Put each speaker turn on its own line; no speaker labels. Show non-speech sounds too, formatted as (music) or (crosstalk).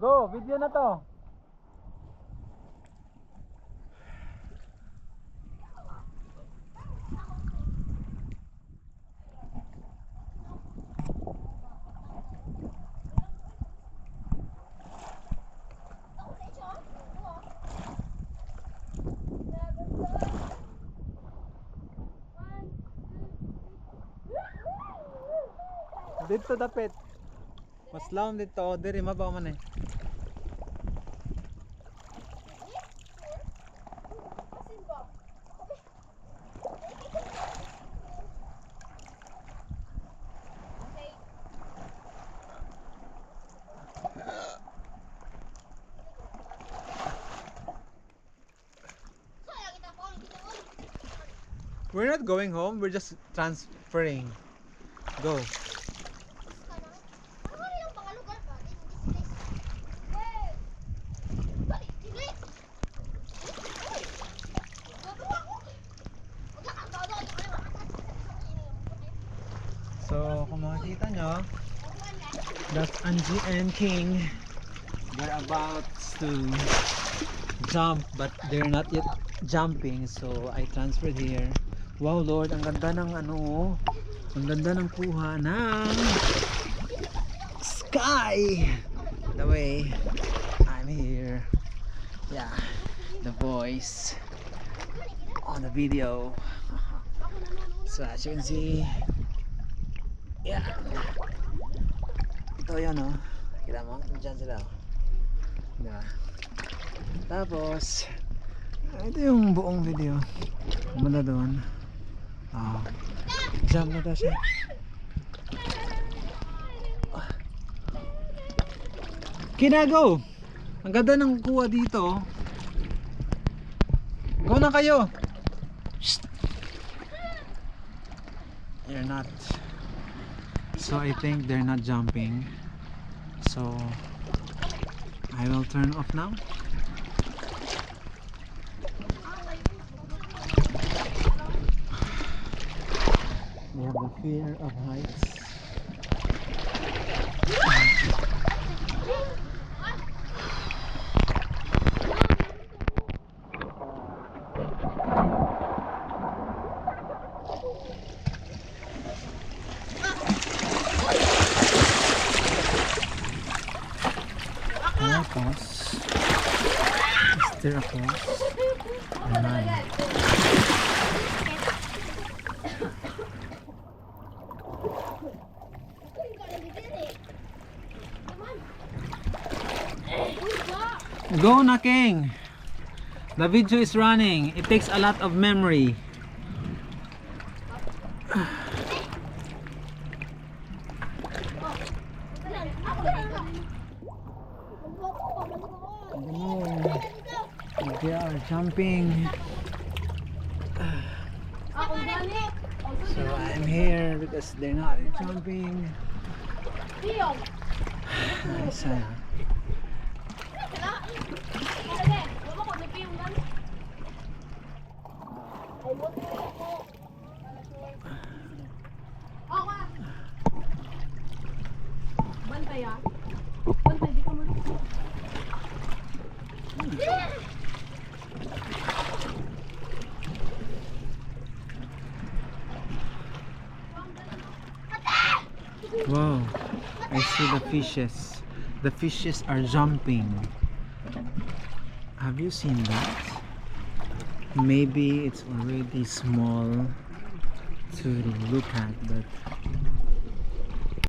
Go, video na to. Dito dapit. Mas laom dito, diri mabaw man eh. We're not going home, we're just transferring. Go. So, kung makikita nyo, that's Angie and King. They're about to jump, but they're not yet jumping. So, I transferred here. Wow, Lord, ang ganda ng ano, ang ganda ng kuha ng sky. The way, I'm here. Yeah, the voice on the video. (laughs) So, as you can see, Yeah. Ito yun oh. Kita mo? Diyan sila oh. Diba? Tapos, ito yung buong video. Muna doon. Oh. Jump na daw siya. Kinago! Ang ganda ng kuha dito. oh. Go na kayo! Shh! You're not. So I think they're not jumping. So I will turn off now. (sighs) They have the fear of heights. Tapos, steer across. Ayan. Go na King! The video is running. It takes a lot of memory. Ganun. They are jumping. So I'm here because they're not jumping. Nice. ah.
Bantay
Wow, I see the fishes. The fishes are jumping. Have you seen that? Maybe it's already small to look at, but